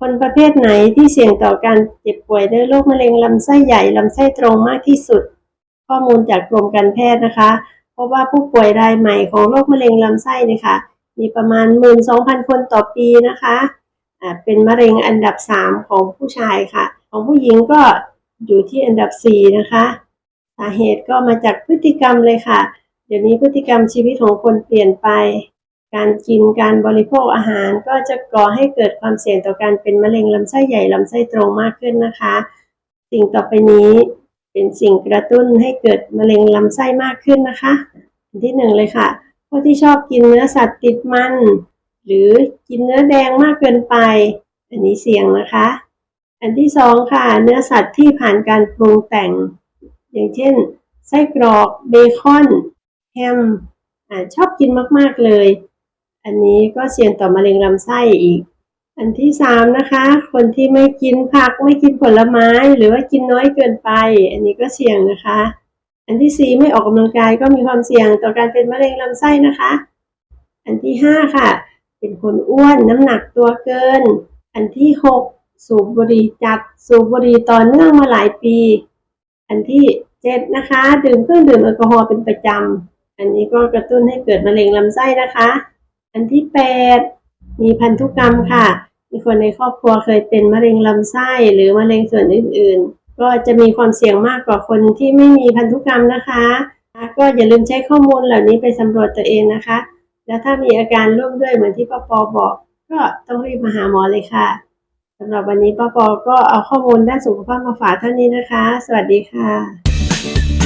คนประเภทไหนที่เสี่ยงต่อการเจ็บป่วยด้วยโรคมะเร็งลำไส้ใหญ่ลำไส้ตรงมากที่สุด ข้อมูลจากกรมการแพทย์นะคะเพราะว่าผู้ป่วยรายใหม่ของโรคมะเร็งลำไส้นี่ค่ะมีประมาณ 12,000 คนต่อปีนะคะอ่าเป็นมะเร็งอันดับ 3 ของผู้ชายค่ะ ของผู้หญิงก็อยู่ที่อันดับ 4 นะคะ สาเหตุก็มาจากพฤติกรรมเลยค่ะ เดี๋ยวนี้พฤติกรรมชีวิตของคนเปลี่ยนไป การกินการบริโภคอาหารก็จะก่อให้เกิดความเสี่ยงต่อการเป็นมะเร็งลำไส้ใหญ่ลำไส้ตรงมากขึ้นนะคะ สิ่งต่อไปนี้เป็นสิ่งกระตุ้นให้เกิดมะเร็งลำไส้มากขึ้นนะคะอันที่หนึ่งเลยค่ะพวกที่ชอบกินเนื้อสัตว์ติดมัน หรือกินเนื้อแดงมากเกินไป อันนี้เสี่ยงนะคะ อันที่สองค่ะ เนื้อสัตว์ที่ผ่านการปรุงแต่ง อย่างเช่น ไส้กรอกเบคอนแฮมอ่าชอบกินมากๆเลย อันนี้ก็เสี่ยงต่อมะเร็งลำไส้อีก อันที่สามนะคะ คนที่ไม่กินผักไม่กินผลไม้ หรือว่ากินน้อยเกินไป อันนี้ก็เสี่ยงนะคะ อันที่สี่ไม่ออกกำลังกายก็มีความเสี่ยงต่อการเป็นมะเร็งลำไส้นะคะ อันที่ห้าค่ะ เป็นคนอ้วนน้ำหนักตัวเกิน อันที่หกสูบบุหรี่จัดสูบบุหรี่ต่อเนื่องมาหลายปี อันที่เจ็ดนะคะ ดื่มเครื่องดื่มแอลกอฮอล์เป็นประจำ อันนี้ก็กระตุ้นให้เกิดมะเร็งลำไส้นะคะ อันที่แปดมีพันธุกรรมค่ะ มีคนในครอบครัวเคยเป็นมะเร็งลำไส้หรือมะเร็งส่วนอื่น ๆ ก็จะมีความเสี่ยงมากกว่าคนที่ไม่มีพันธุกรรมนะคะ ก็อย่าลืมใช้ข้อมูลเหล่านี้ไปสำรวจตัวเองนะคะ แล้วถ้ามีอาการร่วมด้วยเหมือนที่ป้าปอบอก ก็ต้องรีบมาหาหมอเลยค่ะสำหรับวันนี้ป้าปอก็เอาข้อมูลด้านสุขภาพมาฝากเท่านี้นะคะ สวัสดีค่ะ